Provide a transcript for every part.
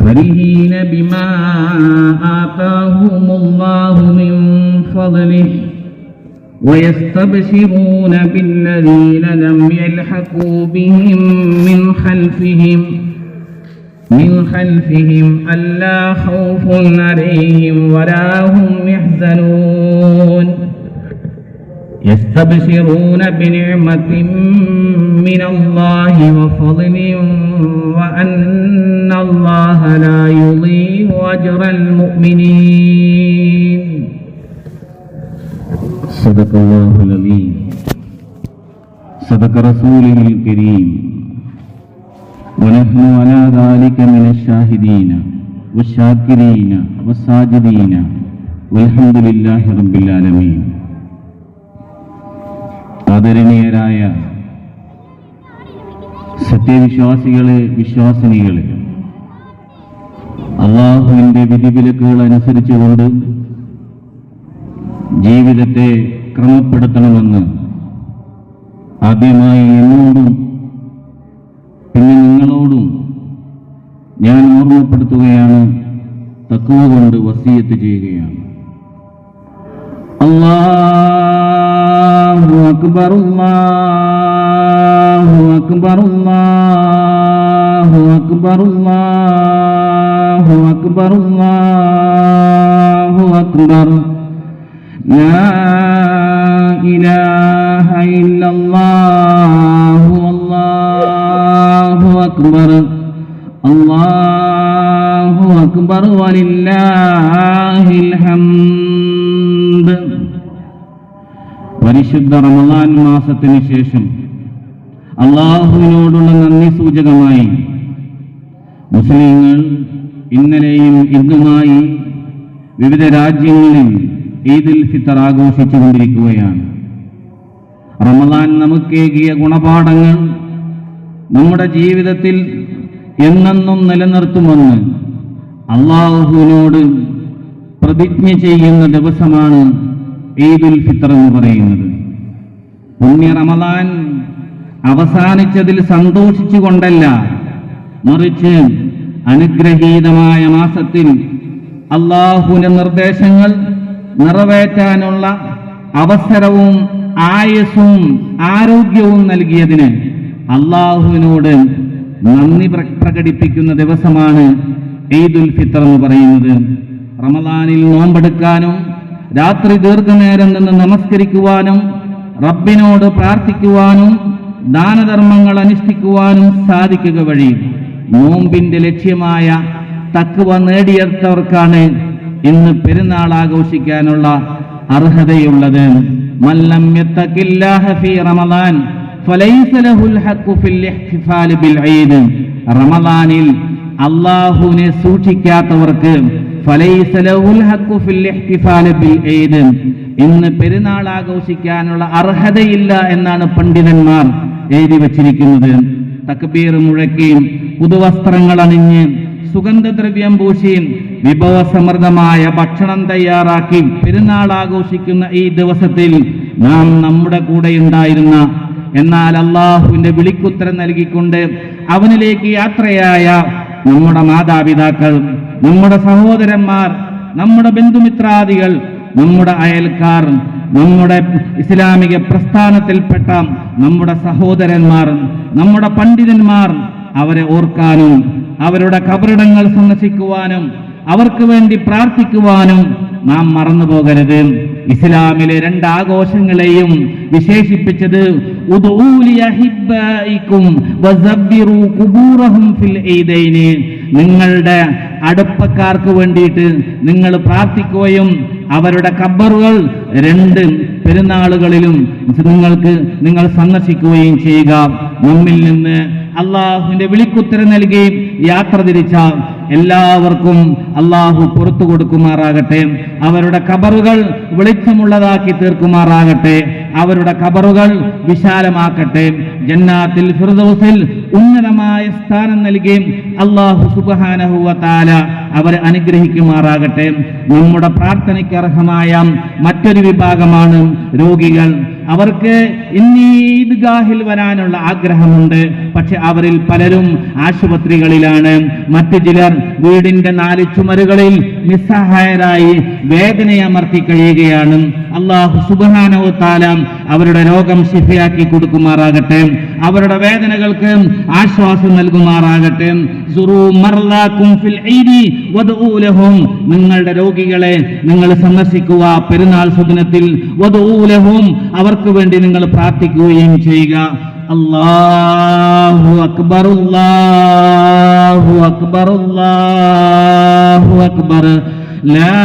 فرحين بما آتاهم الله من فضله ويستبشرون بالذين لم يلحقوا بهم من خلفهم من خلفهم ألا خوف عليهم ولا هم يحزنون يستبشرون بنعمة من الله وفضل وأن الله لا يضيع أجر المؤمنين. صدق الله العظيم. صدق رسوله الكريم. ونحن على ذلك من الشاهدين والشاكرين والساجدين. والحمد لله رب العالمين. ആദരണീയരായ സത്യവിശ്വാസികളെ വിശ്വാസിനികളെ അള്ളാഹുവിന്റെ വിധിവിലക്കുകൾ അനുസരിച്ചുകൊണ്ട് ജീവിതത്തെ ക്രമപ്പെടുത്തണമെന്ന് ആദ്യമായി എന്നോടും പിന്നെ നിങ്ങളോടും ഞാൻ ഓർമ്മപ്പെടുത്തുകയാണ് തക്കുവ കൊണ്ട് വസീയത്ത് ചെയ്യുകയാണ്. അല്ലാഹു അക്ബർ അല്ലാഹു അക്ബർ അല്ലാഹു അക്ബർ അല്ലാഹു അക്ബർ അല്ലാഹു അക്ബർ لا إله إلا الله والله أكبر الله أكبر ولله الحمد പരിശുദ്ധ റമദാൻ മാസത്തിന് ശേഷം അള്ളാഹുവിനോടുള്ള നന്ദി സൂചകമായി മുസ്ലിങ്ങൾ ഇന്നലെയും ഇന്നുമായി വിവിധ രാജ്യങ്ങളിൽ ഈദുൽ ഫിത്തർ ആഘോഷിച്ചുകൊണ്ടിരിക്കുകയാണ്. റമദാൻ നമുക്കേകിയ ഗുണപാഠങ്ങൾ നമ്മുടെ ജീവിതത്തിൽ എന്നെന്നും നിലനിർത്തുമെന്ന് അള്ളാഹുവിനോട് പ്രതിജ്ഞ ചെയ്യുന്ന ദിവസമാണ് ഈദുൽ ഫിത്തർ എന്ന് പറയുന്നത്. പുണ്യ റമദാൻ അവസാനിച്ചതിൽ സന്തോഷിച്ചുകൊണ്ടല്ല മറിച്ച് അനുഗ്രഹീതമായ മാസത്തിൽ അള്ളാഹുവിന്റെ നിർദ്ദേശങ്ങൾ നിറവേറ്റാനുള്ള അവസരവും ആയുസ്സും ആരോഗ്യവും നൽകിയതിന് അള്ളാഹുവിനോട് നന്ദി പ്ര- പ്രകടിപ്പിക്കുന്ന ദിവസമാണ് ഈദുൽ ഫിത്തർ എന്ന് പറയുന്നത്. റമദാനിൽ നോമ്പെടുക്കാനും രാത്രി ദീർഘനേരം നിന്ന് നമസ്കരിക്കുവാനും റബ്ബിനോട് പ്രാർത്ഥിക്കുവാനും ദാനധർമ്മങ്ങൾ അനുഷ്ഠിക്കുവാനും സാധിക്കുക വഴി നോമ്പിന്റെ ലക്ഷ്യമായ തക്കുവ നേടിയെടുത്തവർക്കാണ് ഇന്ന് പെരുന്നാൾ ആഘോഷിക്കാനുള്ള അർഹതയുള്ളത്. മല്ലം റമദാൻ റമദാനിൽ അള്ളാഹുവിനെ സൂക്ഷിക്കാത്തവർക്ക് ഇന്ന് പെരുന്നാൾ ആഘോഷിക്കാനുള്ള അർഹതയില്ല എന്നാണ് പണ്ഡിതന്മാർ എഴുതി വച്ചിരിക്കുന്നത്. തക്ബീർ മുഴക്കി പുതുവസ്ത്രങ്ങൾ അണിഞ്ഞ് സുഗന്ധദ്രവ്യം പൂശി വിഭവസമൃദ്ധമായ ഭക്ഷണം തയ്യാറാക്കി പെരുന്നാൾ ആഘോഷിക്കുന്ന ഈ ദിവസത്തിൽ നാം നമ്മുടെ കൂടെ ഉണ്ടായിരുന്ന എന്നാൽ അള്ളാഹുവിന്റെ വിളിക്കുത്തരം നൽകിക്കൊണ്ട് അവനിലേക്ക് യാത്രയായ നമ്മുടെ മാതാപിതാക്കൾ നമ്മുടെ സഹോദരന്മാർ നമ്മുടെ ബന്ധുമിത്രാദികൾ നമ്മുടെ അയൽക്കാർ നമ്മുടെ ഇസ്ലാമിക പ്രസ്ഥാനത്തിൽപ്പെട്ട നമ്മുടെ സഹോദരന്മാർ നമ്മുടെ പണ്ഡിതന്മാർ അവരെ ഓർക്കാനും അവരുടെ കബറിടങ്ങൾ സന്ദർശിക്കുവാനും അവർക്ക് വേണ്ടി പ്രാർത്ഥിക്കുവാനും നാം മറന്നു പോകരുത്. ഇസ്ലാമിലെ രണ്ട് ആഘോഷങ്ങളെയും വിശേഷിപ്പിച്ചത് അഹിബ്ബായിക്കും വസബ്ബിറു ഖുബൂറഹും ഫിൽ ഈദൈനി നിങ്ങളുടെ അടുപ്പക്കാർക്ക് വേണ്ടിയിട്ട് നിങ്ങൾ പ്രാർത്ഥിക്കുകയും അവരുടെ കബറുകൾ രണ്ട് പെരുന്നാളുകളിലും നിങ്ങൾക്ക് നിങ്ങൾ സന്ദർശിക്കുകയും ചെയ്യുക. നമ്മിൽ നിന്ന് അള്ളാഹുവിന്റെ വിളിക്കുത്തരം നൽകി യാത്ര തിരിച്ച എല്ലാവർക്കും അള്ളാഹു പുറത്തു കൊടുക്കുമാറാകട്ടെ. അവരുടെ കബറുകൾ വെളിച്ചമുള്ളതാക്കി തീർക്കുമാറാകട്ടെ. അവരുടെ കബറുകൾ വിശാലമാക്കട്ടെ. ജന്നാത്തിൽ ഫിർദൗസിൽ ഉന്നതമായ സ്ഥാനം നൽകി അള്ളാഹു സുബാനഹുവ താല അവരെ അനുഗ്രഹിക്കുമാറാകട്ടെ. നമ്മുടെ പ്രാർത്ഥനയ്ക്ക് അർഹമായ മറ്റൊരു വിഭാഗമാണ് രോഗികൾ. അവർക്ക് ഇന്നീദ്ഗാഹിൽ വരാനുള്ള ആഗ്രഹമുണ്ട്. പക്ഷെ അവരിൽ പലരും ആശുപത്രികളിലാണ്. മറ്റു ചിലർ വീടിന്റെ നാല് ചുമരുകളിൽ നിസ്സഹായരായി വേദനയമർത്തി കഴിയുകയാണ്. അള്ളാഹു സുബാനവ താല അവരുടെ രോഗം ശിഫയാക്കി കൊടുക്കുമാറാകട്ടെ. അവരുടെ വേദനകൾക്ക് ആശ്വാസം നൽകുമാറാകട്ടെ. സുറൂ മർലാക്കും ഫിൽ ഈദി വദ്ഉ ലഹും. നിങ്ങളുടെ രോഗികളെ നിങ്ങൾ സന്ദർശിക്കുക പെരുന്നാൾ സുദിനത്തിൽ വദ്ഉ ലഹും. അവർക്ക് വേണ്ടി നിങ്ങൾ പ്രാർത്ഥിക്കുകയും ചെയ്യുക അല്ലാഹു അക്ബർ അല്ലാഹു അക്ബർ അല്ലാഹു അക്ബർ لا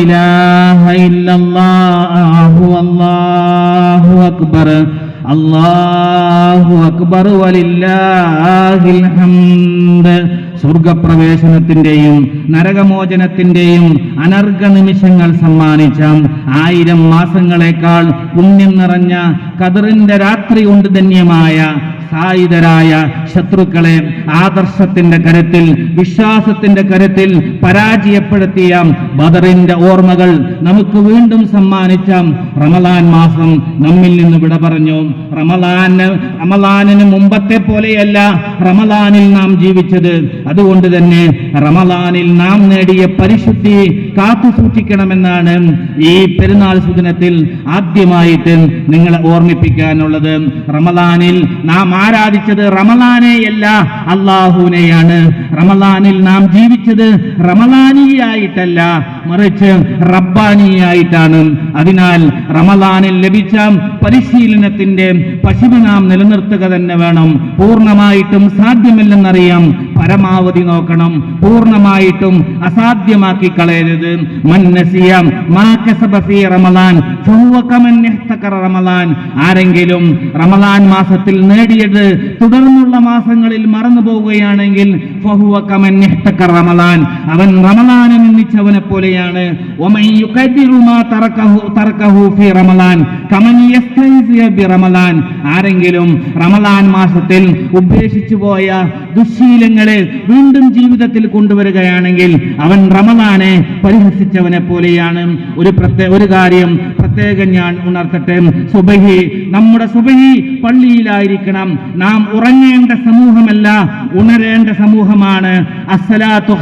إله إلا الله الله أكبر അല്ലാഹു അക്ബർ വലില്ലാഹിൽ ഹംദ് സ്വർഗപ്രവേശനത്തിന്റെയും നരകമോചനത്തിന്റെയും അനർഘ നിമിഷങ്ങൾ സമ്മാനിച്ച ആയിരം മാസങ്ങളെക്കാൾ പുണ്യം നിറഞ്ഞ കതിറിന്റെ രാത്രി കൊണ്ട് ധന്യമായ സായുധരായ ശത്രുക്കളെ ആദർശത്തിന്റെ കരത്തിൽ വിശ്വാസത്തിന്റെ കരത്തിൽ പരാജയപ്പെടുത്തിയ ബദറിന്റെ ഓർമ്മകൾ നമുക്ക് വീണ്ടും സമ്മാനിച്ച റമലാൻ മാസം നമ്മിൽ നിന്ന് വിട പറഞ്ഞു. റമലാന് റമലാനിന് മുമ്പത്തെ പോലെയല്ല റമലാനിൽ നാം ജീവിച്ചത്. അതുകൊണ്ട് തന്നെ റമലാനിൽ നാം നേടിയ പരിശുദ്ധി കാത്തു സൂക്ഷിക്കണമെന്നാണ് ഈ പെരുന്നാൾ സുദിനത്തിൽ ആദ്യമായിട്ട് നിങ്ങളെ ഓർമ്മിപ്പിക്കാനുള്ളത്. റമലാനിൽ നാം ആരാധിച്ചത് റമലാനെയല്ല അള്ളാഹുവിനെയാണ്. റമലാനിൽ നാം ജീവിച്ചത് റമലാനിയായിട്ടല്ല മറിച്ച് റബ്ബാനിയായിട്ടാണ്. അതിനാൽ റമലാനിൽ ലഭിച്ച പരിശീലനത്തിന്റെ പശുവ് നാം നിലനിർത്തുക തന്നെ വേണം. പൂർണമായിട്ടും സാധ്യമല്ലെന്നറിയാം. പരമാവധി നോക്കണം. പൂർണമായിട്ടും അസാധ്യമാക്കി കളയരുത്. മന്നസിയ ഇഹ്തകറ റമളാൻ. ആരെങ്കിലും റമലാൻ മാസത്തിൽ നേടിയത് തുടർന്നുള്ള മാസങ്ങളിൽ മറന്നു പോവുകയാണെങ്കിൽ റമളാൻ അവൻ റമലാനെ നിന്ദിച്ചവനെ പോലെയാണ്. ആരെങ്കിലും റമലാൻ മാസത്തിൽ ഉപേക്ഷിച്ചു പോയ ദുശീലങ്ങളെ വീണ്ടും ജീവിതത്തിൽ കൊണ്ടുവരികയാണെങ്കിൽ അവൻ റമലാനെ പരിഹസിച്ചവനെ പോലെയാണ്. ഒരു പ്രത്യേക ഒരു കാര്യം പ്രത്യേകം ഞാൻ ഉണർത്തട്ടെ. സുബഹി നമ്മുടെ സുബഹി പള്ളിയിലായിരിക്കണം. നാം ഉറങ്ങേണ്ട സമൂഹമല്ല ഉണരേണ്ട സമൂഹമാണ്. അസ്സലാത്തു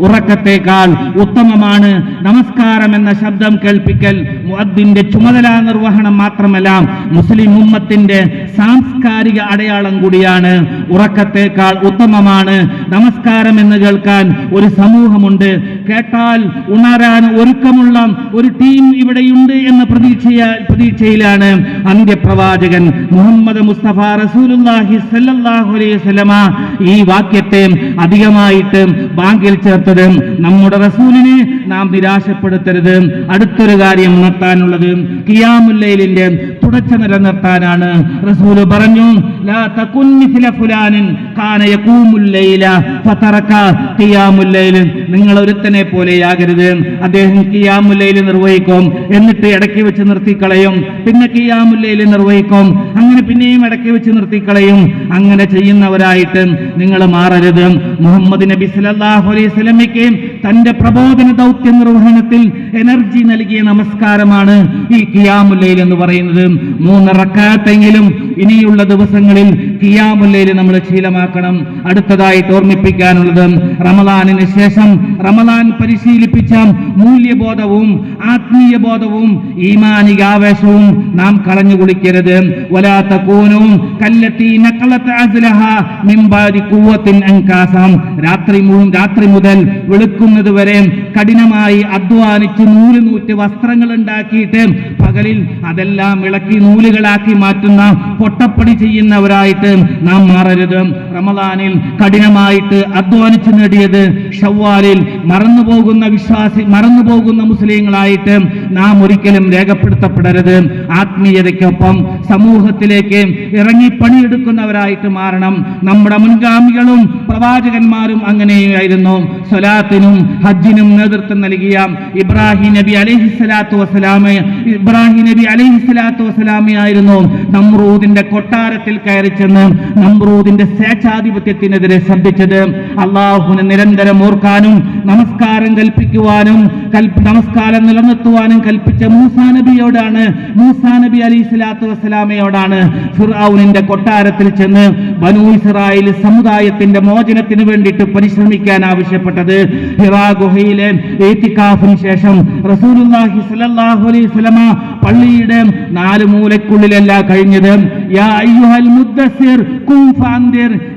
ഉറക്കത്തേക്കാൾ ഉത്തമമാണ്. നമസ്കാരം എന്ന ശബ്ദം കേൾപ്പിക്കൽ മുഅദ്ദിന്റെ ചുമതല നിർവഹണം മാത്രമല്ല മുസ്ലിം ഉമ്മത്തിന്റെ സാംസ്കാരിക അടയാളം കൂടിയാണ്. ഉറക്കത്തേക്കാൾ ഉത്തമമാണ്. നമസ്കാരം എന്ന് കേൾക്കാൻ ഒരു സമൂഹമുണ്ട്. കേട്ടാൽ ഉണരാൻ ഒരുക്കമുള്ള ഒരു ടീം ഇവിടെയുണ്ട് എന്ന പ്രതീക്ഷയ പ്രതീക്ഷയിലാണ്. അന്ത്യപ്രവാചകൻ മുഹമ്മദ് മുസ്തഫ റസൂലുള്ളാഹി സല്ലല്ലാഹു അലൈഹി വസല്ലമ. ഈ വാക്യത്തെ അധികമായിട്ട് ബാങ്കിൽ ചേർത്തത് നമ്മുടെ റസൂലിനെ നാം നിരാശപ്പെടുത്തരുത്. അടുത്തൊരു കാര്യം ഉണർത്താനുള്ളത്. കിയാമുല്ലയിലിന്റെ തുടച്ച നിലനിർത്താനാണ് റസൂൽ പറഞ്ഞു നിങ്ങൾ ഒരുത്തനെ പോലെയാകരുത് അദ്ദേഹം ഖിയാമുൽ ലൈൽ നിർവഹിക്കും. എന്നിട്ട് ഇടയ്ക്ക് വെച്ച് നിർത്തിക്കളയും. പിന്നെ ഖിയാമുൽ ലൈൽ നിർവഹിക്കും. അങ്ങനെ പിന്നെയും ഇടയ്ക്ക് വെച്ച് നിർത്തിക്കളയും. അങ്ങനെ ചെയ്യുന്നവരായിട്ട് നിങ്ങൾ മാറരുത്. മുഹമ്മദ് നബി സലാഹു അലൈഹി സ്വലമയ്ക്ക് തന്റെ പ്രബോധന ദൗത്യ നിർവഹണത്തിൽ എനർജി നൽകിയ നമസ്കാരമാണ് ഈ കിയാമുല്ലയിൽ എന്ന് പറയുന്നത്. മൂന്ന് റക്കാത്തെങ്കിലും ഇനിയുള്ള ദിവസങ്ങളിൽ കിയാമുല്ലയിൽ നമ്മൾ ശീലമാക്കണം. അടുത്തതായിട്ട് ഓർമ്മിപ്പിക്കാനുള്ളത് റമദാനിന് ശേഷം റമദാൻ പരിശീലിപ്പിച്ച മൂല്യബോധവും ആത്മീയ ബോധവും ഈമാനിക ആവേശവും നാം കളഞ്ഞു കുളിക്കരുത്. വലാത്ത കൂനവും കല്ലത്തി രാത്രി രാത്രി മുതൽ വെളുക്കുന്നത് വരെ കഠിനമായി അധ്വാനിച്ച് നൂൽ നൂറ്റ് വസ്ത്രങ്ങൾ ഉണ്ടാക്കിയിട്ട് പകലിൽ അതെല്ലാം ഇളക്കി നൂലുകളാക്കി മാറ്റുന്ന പൊട്ടപ്പണി ചെയ്യുന്നവരായിട്ട് നാം മാറരുത്. റമദാനിൽ കഠിനമായിട്ട് അധ്വാനിച്ചു നേടിയത് ഷവ്വാലിൽ മറന്നുപോകുന്ന വിശ്വാസി മറന്നുപോകുന്ന മുസ്ലിങ്ങളായിട്ട് നാം ഒരിക്കലും രേഖപ്പെടുത്തപ്പെടരുത്. ആത്മീയതയ്ക്കൊപ്പം സമൂഹത്തിലേക്ക് ഇറങ്ങി പണിയെടുക്കുന്നവരായിട്ട് മാറണം. നമ്മുടെ മുൻഗാമികളും പ്രവാചകന്മാരും അങ്ങനെയായിരുന്നു. സ്വലാത്തിനും ഹജ്ജിനും നേതൃത്വം നൽകിയ ഇബ്രാഹിം നബി അലൈഹിസ്സലാത്തു വസ്സലാമ ഇബ്രാഹിം നബി അലൈഹി സ്വലാത്തു വസ്സലാമയായിരുന്നു നമ്രൂദിന്റെ കൊട്ടാരത്തിൽ കയറി ചെന്ന് നമ്രൂദിന്റെ സ്വേച്ഛാധിപത്യത്തിനെതിരെ ശബ്ദിച്ചത് അള്ളാഹുവിനെ നിരന്തരം ഓർക്കാനും നമസ്കാരം കൽപ്പിക്കുവാനും കൽപ്പ നമസ്കാരം നിലനിർത്തുവാനും കൽപ്പിച്ച മൂസാ നബിയോടാണ് മൂസാ നബി അലി സ്വലാത്തു വസ്സലാമയോടാണ് ഫിർഔനിന്റെ കൊട്ടാരത്തിൽ ചെന്ന് ബനു ഇസ്രായേൽ സമുദായത്തിന്റെ മോചനത്തിന് വേണ്ടിയിട്ട് പരിശ്രമിക്കാൻ ആവശ്യപ്പെട്ടത്. ഹിറാ ഗുഹയിലെ ഏത്തിക്കാഫിന് ശേഷം റസൂലുള്ളാഹി സ്വല്ലല്ലാഹു അലൈഹി വസല്ലമ പള്ളിയുടെ നാല് മൂലക്കുള്ളിലല്ല കഴിഞ്ഞത്.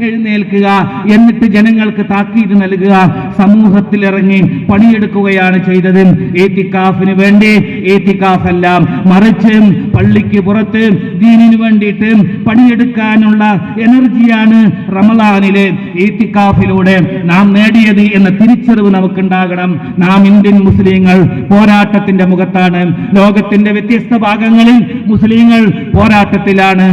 എഴുന്നേൽക്കുക. എന്നിട്ട് ജനങ്ങൾക്ക് താക്കീത് നൽകുക. സമൂഹത്തിൽ ഇറങ്ങി പണിയെടുക്കുകയാണ് ചെയ്തത്. ഏത്തിക്കാഫിന് വേണ്ടി ഏത്തിക്കാഫ് എല്ലാം മറിച്ച് പള്ളിക്ക് പുറത്ത് ദീനിനു വേണ്ടിയിട്ട് പണിയെടുക്കാനുള്ള എനർജിയാണ് റമലാനിലെ ഏത്തിക്കാഫിലൂടെ നാം നേടിയത് എന്ന തിരിച്ചറിവ് നമുക്കുണ്ടാകണം. നാം ഇന്ത്യൻ മുസ്ലിങ്ങൾ പോരാട്ടത്തിന്റെ മുഖത്താണ്. ലോകത്തിന്റെ വ്യത്യസ്ത ഭാഗങ്ങളിൽ മുസ്ലിങ്ങൾ പോരാട്ടത്തിലാണ്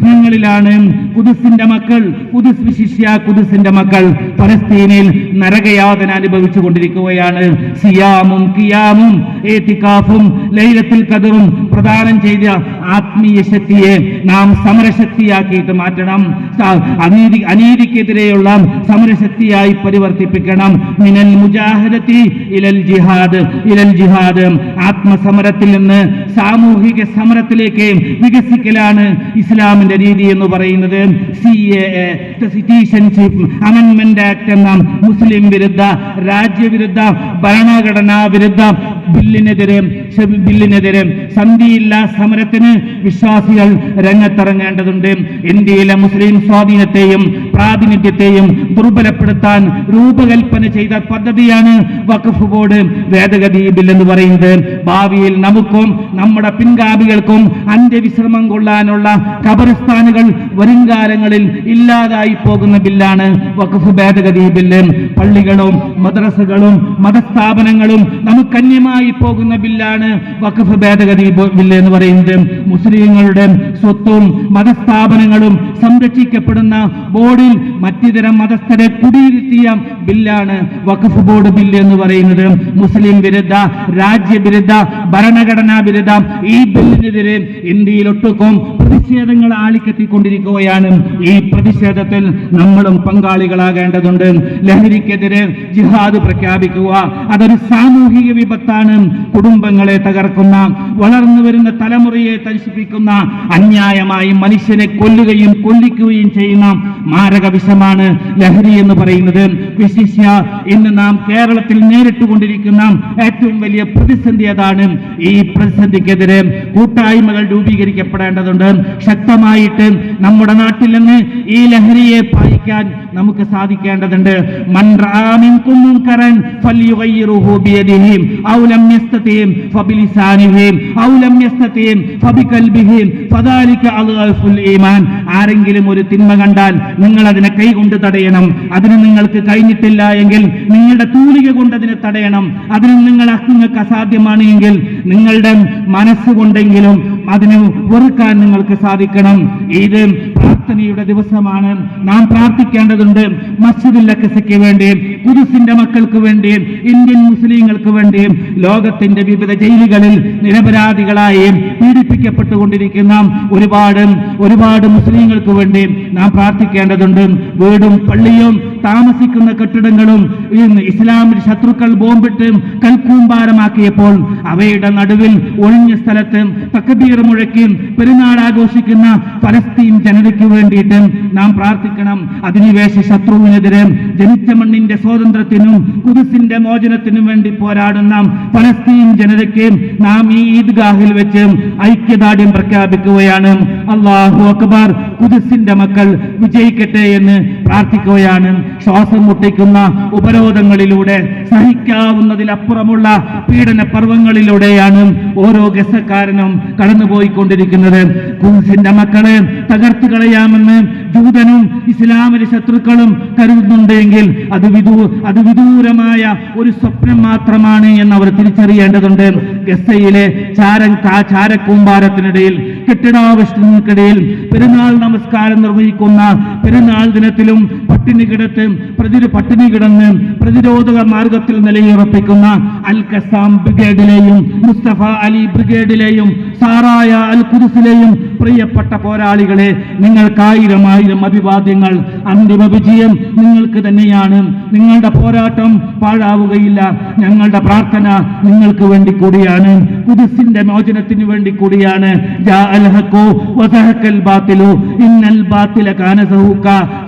പ്രശ്നങ്ങളിലാണ്. കുതിസിന്റെ മക്കൾ കുതിസ് വിശിഷ്യ കുതിസിന്റെ മക്കൾ പലസ്തീനിൽ നരകയാതന അനുഭവിച്ചു കൊണ്ടിരിക്കുകയാണ്. സിയാമും കിയാമും ഏത്തിക്കാഫും ലൈലത്തിൽ കതിറും പ്രദാനം ചെയ്ത ആത്മീയ ശക്തിയെ നാം സമരശക്തിയാക്കിയിട്ട് മാറ്റണം. അനീതി അനീതിക്കെതിരെയുള്ള സമരശക്തിയായി പരിവർത്തിപ്പിക്കണം. മിനൽ മുജാഹിദത്തി ഇലൽ ജിഹാദ് ഇലൽ ജിഹാദ് ആത്മസമരത്തിൽ നിന്ന് സാമൂഹിക സമരത്തിലേക്ക് വികസിക്കലാണ് ഇസ്ലാമിന്റെ രീതി എന്ന് പറയുന്നത് C A citizenship amendment act എന്ന മുസ്ലിം വിരുദ്ധ രാജ്യവിരുദ്ധ ഭരണഘടനാ വിരുദ്ധ ബില്ലിനെതിരെ ബില്ലിനെതിരെ സന്ധിയില്ലാ സമരത്തിന് വിശ്വാസികൾ രംഗത്തിറങ്ങേണ്ടതുണ്ട്. ഇന്ത്യയിലെ മുസ്ലിം സ്വാധീനത്തെയും പ്രാതിനിധ്യത്തെയും ദുർബലപ്പെടുത്താൻ രൂപകൽപ്പന ചെയ്ത പദ്ധതിയാണ് വഖഫ് ബോർഡ് ഭേദഗതി ബിൽ എന്ന് പറയുന്നത്. ഭാവിയിൽ നമുക്കും നമ്മുടെ പിൻഗാമികൾക്കും അന്ത്യവിശ്രമം കൊള്ളാനുള്ള ഖബറിസ്ഥാനുകൾ വരുംകാലങ്ങളിൽ ഇല്ലാതായി പോകുന്ന ബില്ലാണ് വഖഫ് ഭേദഗതി ബില്ല്. പള്ളികളും മദ്രസകളും മതസ്ഥാപനങ്ങളും നമുക്കന്യമായി പോകുന്ന ബില്ലാണ് വഖഫ് ഭേദഗതി ബില്ല് എന്ന് പറയുന്നത്. മുസ്ലിങ്ങളുടെ സ്വത്തും മതസ്ഥാപനങ്ങളും സംരക്ഷിക്കപ്പെടുന്ന ബോർഡിൽ മറ്റിതരം മതസ്ഥരെ കുടിയിരുത്തിയ ബില്ലാണ് വഖഫ് ബോർഡ് ബില്ല് എന്ന് പറയുന്നത്. മുസ്ലിം വിരുദ്ധ രാജ്യവിരുദ്ധ ഭരണഘടനാ വിരുദ്ധ ഈ ബില്ലിനെതിരെ ഇന്ത്യയിൽ ഒട്ടുക്കും പ്രതിഷേധങ്ങൾ ആളിക്കെത്തിക്കൊണ്ടിരിക്കുകയാണ്. ഈ പ്രതിഷേധത്തിൽ നമ്മളും പങ്കാളികളാകേണ്ടതുണ്ട്. ലഹരിക്കെതിരെ ജിഹാദ് പ്രഖ്യാപിക്കുക അതൊരു സാമൂഹിക വിപത്താണ്. കുടുംബങ്ങളെ തകർക്കുന്ന വളർന്നു വരുന്ന തലമുറയെ തരിശിപ്പിക്കുന്ന അന്യായമായി മനുഷ്യനെ കൊല്ലുകയും കൊല്ലിക്കുകയും ചെയ്യുന്ന മാരക വിഷമാണ് ലഹരി എന്ന് പറയുന്നത്. വിശിഷ്യ ഇന്ന് നാം കേരളത്തിൽ നേരിട്ടുകൊണ്ടിരിക്കുന്ന ഏറ്റവും വലിയ പ്രതിസന്ധി അതാണ് ഈ പ്രതിസന്ധിക്കെതിരെ കൂട്ടായ്മകൾ രൂപീകരിക്കപ്പെടേണ്ടതുണ്ട്. ശക്തമായിട്ട് നമ്മുടെ നാട്ടിൽ നിന്ന് ഈ ലഹരിയെ പായിക്കാൻ നമുക്ക് സാധിക്കേണ്ടതുണ്ട്. ആരെങ്കിലും ഒരു തിന്മ കണ്ടാൽ നിങ്ങൾ അതിനെ കൈകൊണ്ട് തടയണം. അതിന് നിങ്ങൾക്ക് കഴിഞ്ഞിട്ടില്ല എങ്കിൽ നിങ്ങളുടെ തൂലിക കൊണ്ട് അതിനെ തടയണം. അതിന് നിങ്ങൾ നിങ്ങൾക്ക് അസാധ്യമാണ് എങ്കിൽ നിങ്ങളുടെ മനസ്സുകൊണ്ടെങ്കിലും അതിനെ വെറുക്കാൻ നിങ്ങൾക്ക് സാധിക്കണം. ഇത് പ്രാർത്ഥനയുടെ ദിവസമാണ്. നാം പ്രാർത്ഥിക്കേണ്ടതുണ്ട് മസ്ജിദുൽ അക്കസയ്ക്ക് വേണ്ടി കുരുസിന്റെ മക്കൾക്ക് വേണ്ടി ഇന്ത്യൻ മുസ്ലിങ്ങൾക്ക് വേണ്ടി ലോകത്തിന്റെ വിവിധ ജയിലുകളിൽ നിരപരാധികളായി പീഡിപ്പിക്കപ്പെട്ടുകൊണ്ടിരിക്കുന്ന ഒരുപാട് ഒരുപാട് മുസ്ലിങ്ങൾക്ക് വേണ്ടി നാം പ്രാർത്ഥിക്കേണ്ടതുണ്ട്. വീടും പള്ളിയും താമസിക്കുന്ന കെട്ടിടങ്ങളും ഇന്ന് ഇസ്ലാമിൽ ശത്രുക്കൾ ബോംബിട്ട് കൽക്കൂമ്പാരമാക്കിയപ്പോൾ അവയുടെ നടുവിൽ ഒഴിഞ്ഞ സ്ഥലത്ത് തക്കബീർ മുഴക്കി പെരുന്നാൾ ആഘോഷിക്കുന്ന ഫലസ്തീൻ ജനതയ്ക്ക് വേണ്ടിയിട്ട് നാം പ്രാർത്ഥിക്കണം. അധിനിവേശ ശത്രുവിനെതിരെ ജനിച്ച മണ്ണിന്റെ സ്വാതന്ത്ര്യത്തിനും കുതിസിന്റെ മോചനത്തിനും വേണ്ടി പോരാടുന്ന ഫലസ്തീൻ ജനതയ്ക്ക് നാം ഈ ഈദ്ഗാഹിൽ വെച്ച് ഐക്യദാർഢ്യം പ്രഖ്യാപിക്കുകയാണ്. അള്ളാഹു അക്ബർ കുതിസിന്റെ മക്കൾ വിജയിക്കട്ടെ എന്ന് പ്രാർത്ഥിക്കുകയാണ്. ശ്വാസം മുട്ടിക്കുന്ന ഉപരോധങ്ങളിലൂടെ സഹിക്കാവുന്നതിലപ്പുറമുള്ള പീഡന പർവങ്ങളിലൂടെയാണ് ഓരോ ഗസക്കാരനും കടന്നുപോയിക്കൊണ്ടിരിക്കുന്നത്. കുംസിന്റെ മക്കളെ തകർത്തു കളയാമെന്ന് ജൂതനും ഇസ്ലാമിലെ ശത്രുക്കളും കരുതുന്നുണ്ടെങ്കിൽ അത് വിദൂ അത് വിദൂരമായ ഒരു സ്വപ്നം മാത്രമാണ് എന്ന് അവർ തിരിച്ചറിയേണ്ടതുണ്ട്. ഗസയിലെ ചാര ചാരക്കൂമ്പാരത്തിനിടയിൽ കെട്ടിടാവശ്യങ്ങൾക്കിടയിൽ പെരുന്നാൾ നമസ്കാരം നിർവഹിക്കുന്ന പെരുന്നാൾ ദിനത്തിലും പട്ടിണി കിടത്ത് പ്രതിര പട്ടിണി കിടന്ന് പ്രതിരോധക മാർഗത്തിൽ നിലയുറപ്പിക്കുന്ന അൽ കസാം ബ്രിഗേഡിലെയും മുസ്തഫ അലി ബ്രിഗേഡിലെയും സാറായ അൽ കുരുസിലെയും പ്രിയപ്പെട്ട പോരാളികളെ നിങ്ങൾക്കായിരം ആയിരം അഭിവാദ്യങ്ങൾ. അന്തിമ വിജയം നിങ്ങൾക്ക് തന്നെയാണ്. നിങ്ങളുടെ പോരാട്ടം പാഴാവുകയില്ല. ഞങ്ങളുടെ പ്രാർത്ഥന നിങ്ങൾക്ക് വേണ്ടി കൂടിയാണ്. കുതിസിന്റെ മോചനത്തിന് വേണ്ടി കൂടിയാണ്.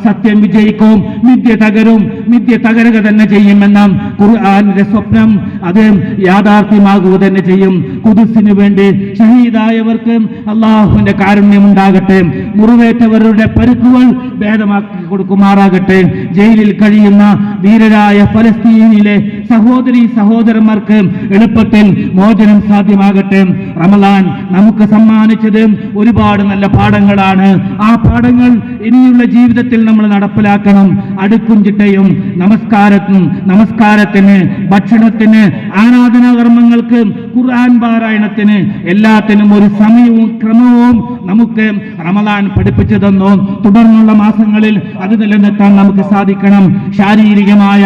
സത്യം വിജയിക്കും. മിഥ്യ തകരും മിഥ്യ തകരുക തന്നെ ചെയ്യുമെന്നാം ഖുർആാനിന്റെ സ്വപ്നം അത് യാഥാർത്ഥ്യമാകുക തന്നെ ചെയ്യും. കുതിസിന് വേണ്ടി ഷഹീദായവർക്ക് അള്ളാഹുവിന്റെ കാരുണ്യം ഉണ്ടാകട്ടെ മുറിവേറ്റവരുടെ പരുക്കുകൾ ഭേദമാക്കി കൊടുക്കുമാറാകട്ടെ. ജയിലിൽ കഴിയുന്ന ധീരരായ ഫലസ്തീനിലെ സഹോദരി സഹോദരന്മാർക്ക് എളുപ്പത്തിൽ മോചനം സാധ്യമാകട്ടെ. റമലാൻ നമുക്ക് സമ്മാനിച്ചത് ഒരുപാട് നല്ല പാഠങ്ങളാണ്. ആ പാഠങ്ങൾ ഇനിയുള്ള ജീവിതത്തിൽ നമ്മൾ നടപ്പിലാക്കണം. അടുക്കും ചിട്ടയും നമസ്കാരത്തിനും നമസ്കാരത്തിന് ഭക്ഷണത്തിന് ആരാധനാകർമ്മങ്ങൾക്ക് ഖുർആൻ പാരായണത്തിന് എല്ലാത്തിനും ഒരു സമയവും ക്രമവും നമുക്ക് റമലാൻ പഠിപ്പിച്ചു തന്നു തുടർന്നുള്ള മാസങ്ങളിൽ അത് നിലനിർത്താൻ നമുക്ക് സാധിക്കണം. ശാരീരികമായ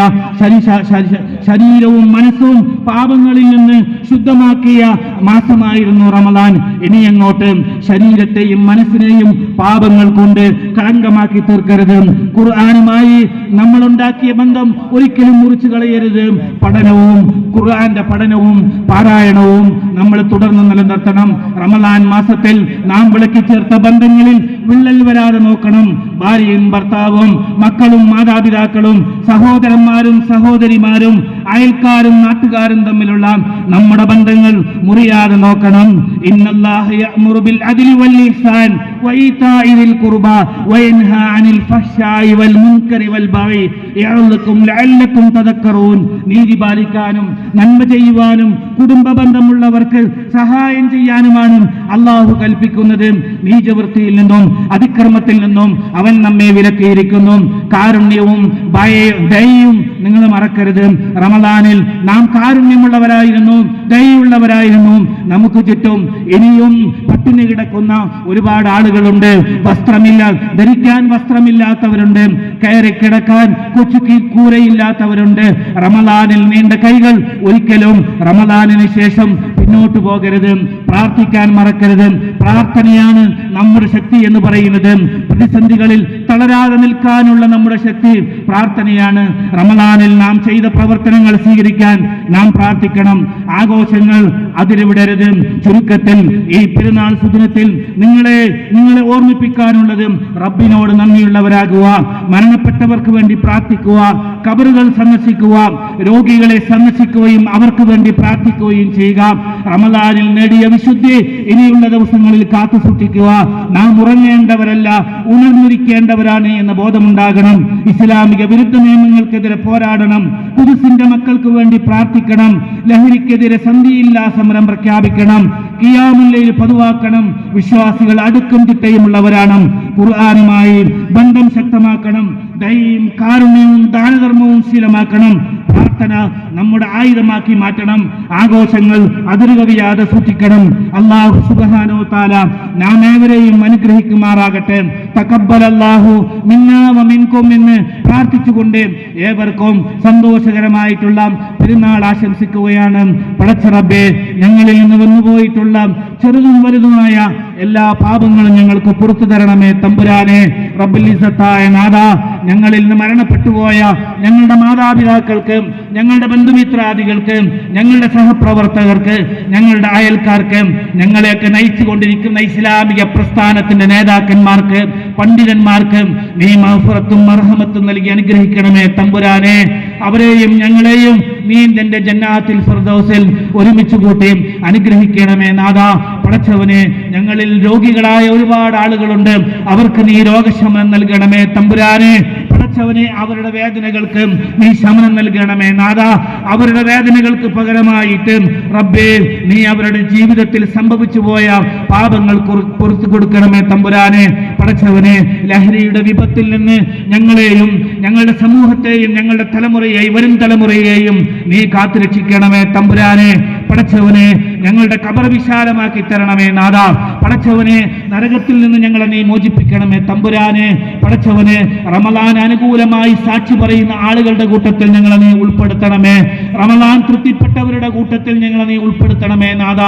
ശരീരവും മനസ്സും പാപങ്ങളിൽ നിന്ന് ശുദ്ധമാക്കിയ മാസമായിരുന്നു റമദാൻ. ഇനി അങ്ങോട്ട് ശരീരത്തെയും മനസ്സിനെയും പാപങ്ങൾ കൊണ്ട് കളങ്കമാക്കി തീർക്കരുത്. ഖുർആാനുമായി നമ്മൾ ഉണ്ടാക്കിയ ബന്ധം ഒരിക്കലും മുറിച്ചു കളയരുത്. പഠനവും ഖുർആന്റെ പഠനവും പാരായണവും നമ്മൾ തുടർന്ന് നിലനിർത്തണം. റമദാൻ മാസത്തിൽ നാം വിളക്കി ചേർത്ത ബന്ധങ്ങളിൽ വിള്ളൽ വരാതെ നോക്കണം. ഭാര്യയും ഭർത്താവും മക്കളും മാതാപിതാക്കളും സഹോദരന്മാരും സഹോദരിമാരും അയൽക്കാരും നാട്ടുകാരും തമ്മിലുള്ള നമ്മുടെ ബന്ധങ്ങൾ മുറിയാതെ നോക്കണം. നീതി പാലിക്കാനും നന്മ ചെയ്യുവാനും കുടുംബ ബന്ധമുള്ളവർക്ക് സഹായം ചെയ്യാനുമാണ് അള്ളാഹു കൽപ്പിക്കുന്നത്. നീചവൃത്തിയിൽ നിന്നും അതിക്രമത്തിൽ നിന്നും അവൻ നമ്മെ വിലക്കിയിരിക്കുന്നു. കാരുണ്യവും ദയയും നിങ്ങൾ മറക്കരുത്. റമദാനിൽ നാം കാരുണ്യമുള്ളവരായിരുന്നു ദയുള്ളവരായിരുന്നു നമുക്ക് ചുറ്റും ഇനിയും പട്ടിണി കിടക്കുന്ന ഒരുപാട് ആളുകളുണ്ട്. വസ്ത്രമില്ല ധരിക്കാൻ വസ്ത്രമില്ലാത്തവരുണ്ട്. കയറി കിടക്കാൻ കൊച്ചു കൂരയില്ലാത്തവരുണ്ട്. റമദാനിൽ നീണ്ട കൈകൾ ഒരിക്കലും റമദാനിന് ശേഷം പിന്നോട്ട് പോകരുത്. പ്രാർത്ഥിക്കാൻ മറക്കരുത്. പ്രാർത്ഥനയാണ് നമ്മുടെ ശക്തി എന്ന് പറയുന്നത്. പ്രതിസന്ധികളിൽ തളരാതെ നിൽക്കാനുള്ള നമ്മുടെ ശക്തി പ്രാർത്ഥനയാണ്. റമദാനിൽ നാം ചെയ്ത പ്രവർത്തനങ്ങൾ സ്വീകരിക്കാൻ നാം പ്രാർത്ഥിക്കണം. ആഘോഷങ്ങൾ അതിലിവിടരുത് ചുരുക്കത്തിൽ ഈ പെരുന്നാൾ സുദിനത്തിൽ നിങ്ങളെ നിങ്ങളെ ഓർമ്മിപ്പിക്കാനുള്ളത് റബ്ബിനോട് നന്ദിയുള്ളവരാകുക മരണപ്പെട്ടവർക്ക് വേണ്ടി പ്രാർത്ഥിക്കുക കബറുകൾ സന്ദർശിക്കുക രോഗികളെ സന്ദർശിക്കുകയും അവർക്ക് വേണ്ടി പ്രാർത്ഥിക്കുകയും ചെയ്യുക. റമദാനിൽ നേടിയ വിശുദ്ധി ഇനിയുള്ള ദിവസങ്ങളിൽ കാത്തു സൂക്ഷിക്കുക നാം ഉറങ്ങേണ്ടവരല്ല ഉണർന്നിരിക്കേണ്ടവരാണ് എന്ന ബോധമുണ്ടാകണം. ഇസ്ലാമിക വിരുദ്ധ നിയമങ്ങൾക്കെതിരെ പോരാടണം. പുതുസിന്റെ മക്കൾക്ക് വേണ്ടി പ്രാർത്ഥിക്കണം. ലഹരിക്കെതിരെ സന്ധിയില്ലാ സമരം പ്രഖ്യാപിക്കണം. കിയാമുല്ലയിൽ പതിവാക്കണം. വിശ്വാസികൾ അടുക്കും ചിട്ടയുമുള്ളവരാണ്. ഖുർആാനുമായി ബന്ധം ശക്തമാക്കണം. ദയും കാരുണ്യവും ദാനധർമ്മവും ശീലമാക്കണം. പ്രാർത്ഥന നമ്മുടെ ആയുധമാക്കി മാറ്റണം. ആഘോഷങ്ങൾ അതിരുകവിയാതെ സൂക്ഷിക്കണം. അള്ളാഹു സുബഹാനോ താല നാം ഏവരെയും അനുഗ്രഹിക്കുമാറാകട്ടെ. തക്കബൽ അള്ളാഹു മിന്നാവമിൻകും എന്ന് പ്രാർത്ഥിച്ചുകൊണ്ട് ഏവർക്കും സന്തോഷകരമായിട്ടുള്ള പെരുന്നാൾ ആശംസിക്കുകയാണ്. പടച്ചറബെ ഞങ്ങളിൽ നിന്ന് വന്നുപോയിട്ടുള്ള ചെറുതും വലുതുമായ എല്ലാ പാപങ്ങളും ഞങ്ങൾക്ക് പുറത്തു തരണമേ തമ്പുരാനെ. റബ്ബുലിസത്തായ നാഥ ഞങ്ങളിൽ നിന്ന് മരണപ്പെട്ടു പോയ ഞങ്ങളുടെ മാതാപിതാക്കൾക്ക് ഞങ്ങളുടെ ബന്ധുമിത്രാദികൾക്ക് ഞങ്ങളുടെ സഹപ്രവർത്തകർക്ക് ഞങ്ങളുടെ അയൽക്കാർക്ക് ഞങ്ങളെയൊക്കെ നയിച്ചു കൊണ്ടിരിക്കുന്ന ഇസ്ലാമിക പ്രസ്ഥാനത്തിന്റെ നേതാക്കന്മാർക്ക് പണ്ഡിതന്മാർക്ക് നീ മഹഫുറത്തും മർഹമത്തും നൽകി അനുഗ്രഹിക്കണമേ തമ്പുരാനെ. അവരെയും ഞങ്ങളെയും നീ നിന്റെ ജന്നാത്തിൽ ഫർദോസിൽ ഒരുമിച്ച് കൂട്ടി അനുഗ്രഹിക്കണമേ നാഥ. പടച്ചവനെ ഞങ്ങളിൽ രോഗികളായ ഒരുപാട് ആളുകളുണ്ട്. അവർക്ക് നീ രോഗശമനം നൽകണമേ തമ്പുരാനെ. പടച്ചവനെ അവരുടെ വേദനകൾക്ക് നീ ശമനം നൽകണമേ നാഥ. അവരുടെ വേദനകൾക്ക് പകരമായിട്ട് റബ്ബേ നീ അവരുടെ ജീവിതത്തിൽ സംഭവിച്ചു പോയ പാപങ്ങൾ പുറത്തു കൊടുക്കണമേ തമ്പുരാനെ. പടച്ചവനെ ലഹരിയുടെ വിപത്തിൽ നിന്ന് ഞങ്ങളെയും ഞങ്ങളുടെ സമൂഹത്തെയും ഞങ്ങളുടെ തലമുറയെയും വരും തലമുറയെയും നീ കാത്തുരക്ഷിക്കണമേ തമ്പുരാനെ. പടച്ചവനെ ഞങ്ങളുടെ കബർ വിശാലമാക്കി തരണമേ നാഥ. പടച്ചവനെ നരകത്തിൽ നിന്ന് ഞങ്ങളെ നീ മോചിപ്പിക്കണമേ തമ്പുരാനെ. പടച്ചവനെ റമലാൻ അനുകൂലമായി സാക്ഷി പറയുന്ന ആളുകളുടെ കൂട്ടത്തിൽ ഞങ്ങളെ നീ ഉൾപ്പെടുത്തണമേ. റമലാൻ തൃപ്തിപ്പെട്ടവരുടെ കൂട്ടത്തിൽ ഞങ്ങളെ നീ ഉൾപ്പെടുത്തണമേ നാഥ.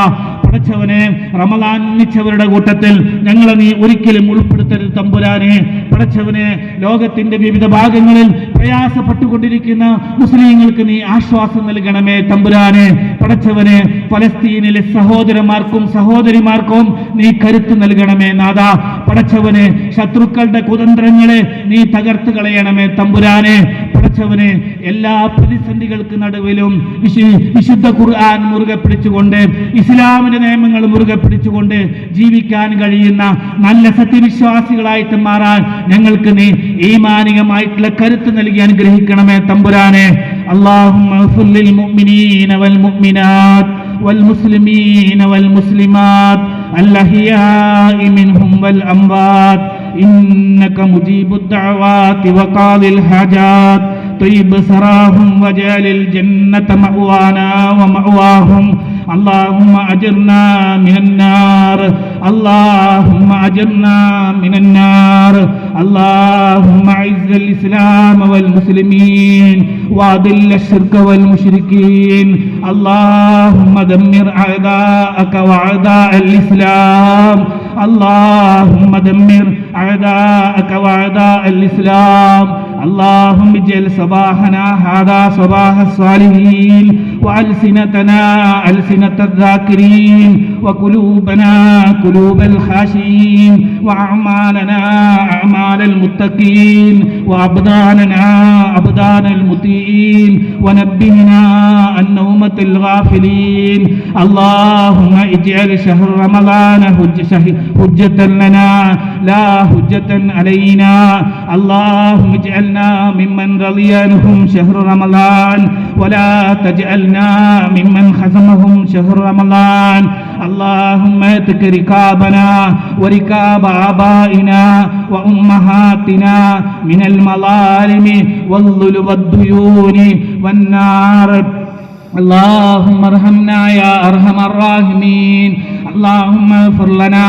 പടച്ചവനെ റമലാൻ ഒന്നിച്ചവരുടെ കൂട്ടത്തിൽ ഞങ്ങളെ നീ ഒരിക്കലും ഉൾപ്പെടുത്തരുത് തമ്പുരാനെ. പടച്ചവനെ ലോകത്തിന്റെ വിവിധ ഭാഗങ്ങളിൽ പ്രയാസപ്പെട്ടുകൊണ്ടിരിക്കുന്ന മുസ്ലിങ്ങൾക്ക് നീ ആശ്വാസം നൽകണമേ തമ്പുരാനെ. പടച്ചവനെ ഫലസ്തീനിലെ സഹോദരന്മാർക്കും സഹോദരിമാർക്കും നീ കരുത്ത് നൽകണമേ നാഥ. പടച്ചവന് ശത്രുക്കളുടെ കുതന്ത്രങ്ങളെ നീ തകർത്ത് കളയണമേ തമ്പുരാനെ. പടച്ചവന് എല്ലാ പ്രതിസന്ധികൾക്ക് നടുവിലും വിശുദ്ധ ഖുർആൻ മുറുകെ പിടിച്ചുകൊണ്ട് ഇസ്ലാമിന്റെ നിയമങ്ങൾ മുറുകെ പിടിച്ചുകൊണ്ട് ജീവിക്കാൻ കഴിയുന്ന നല്ല സത്യവിശ്വാസികളായിട്ട് മാറാൻ ഞങ്ങൾക്ക് നീ ഈമാനികമായിട്ടുള്ള കരുത്ത് നൽകി അനുഗ്രഹിക്കണമേ തമ്പുരാനെ. اللهم اغفر للمؤمنين والمؤمنات والمسلمين والمسلمات الأحياء منهم والأموات. إنك مجيب الدعوات وقاضي الحاجات. طيب سراهم وجعل الجنة مأوانا ومأواهم. اللهم أجرنا من النار. اللهم أجرنا من النار. اللهم أعز الإسلام والمسلمين وأذل الشرك والمشركين. اللهم دمر أعداءك وأعداء الإسلام. اللهم دمر أعداءك وأعداء الإسلام. اللهم اجعل صباحنا هذا صباح الصالحين. وألسنتنا ألسنة الذاكرين وقلوبنا قلوب الخاشعين وأعمالنا أعمال المتقين وأبداننا أبدان المطيعين ونبهنا عن نومة الغافلين. اللهم اجعل شهر رمضان حجة لنا لا حجة علينا. اللهم اجعلنا ممن رضي عنهم شهر رمضان ولا تجعلنا ممن خزمهم شهر رمضان اللهم اتك ركابنا وركاب آبائنا وأمهاتنا من المظالم والظلم والديون والنار اللهم ارحمنا يا أرحم الراحمين. اللهم اغفر لنا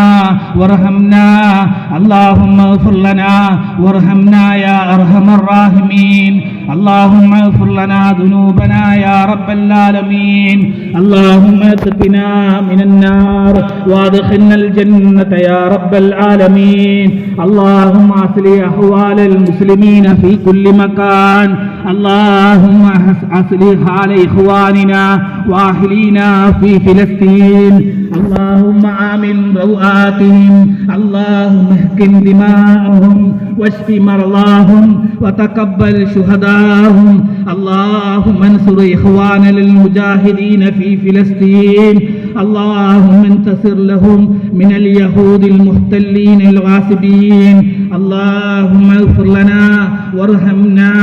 وارحمنا. اللهم اغفر لنا وارحمنا يا أرحم الراحمين. اللهم اغفر لنا ذنوبنا يا رب العالمين. اللهم اتقنا من النار وادخلنا الجنة يا رب العالمين. اللهم اصلح أحوال المسلمين في كل مكان. اللهم اصلح حال إخواننا وأهلينا في فلسطين. اللهم آمن روآتهم. اللهم احكم دماءهم واشف مرضاهم وتقبل شهداهم اللهم انصر إخواننا المجاهدين في فلسطين. اللهم انتصر لهم من اليهود المحتلين الغاصبين. اللهم اغفر لنا وارحمنا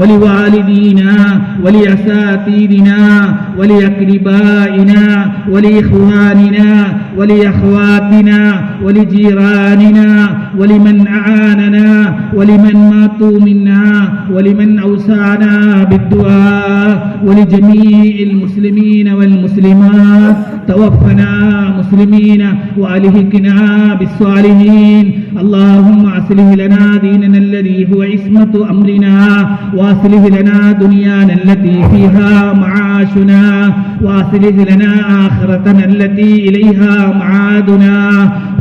ولوالدينا ولأساتذتنا ولأقربائنا ولإخواننا ولأخواتنا ولجيراننا ولمن أعاننا ولمن ماتوا منا ولمن أوسعنا بالدعاء ولجميع المسلمين والمسلمات. توفنا مسلمين وألهكنا بالصالحين اللهم أصلح لنا ديننا الذي هو عصمة أمرنا وأصلح لنا دنيانا التي فيها معاشنا وأصلح لنا آخرتنا التي إليها معادنا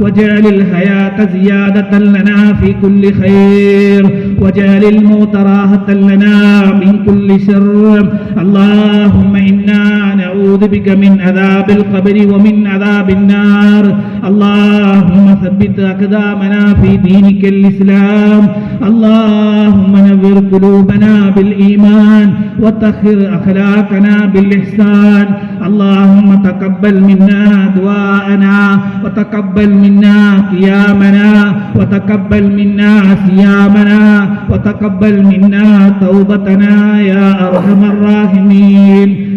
واجعل الحياة زيادة لنا في كل خير واجعل الموت راحة لنا من كل شر. اللهم إنا نعوذ بك من عذاب القبر ومن عذاب النار. اللهم ثبت أقدامنا في دينك الإسلام. اللهم نور قلوبنا بالإيمان وطهر أخلاقنا بالإحسان. اللهم تقبل منا دعاءنا وتقبل منا قيامنا وتقبل منا صيامنا وتقبل منا توبتنا يا أرحم الراحمين.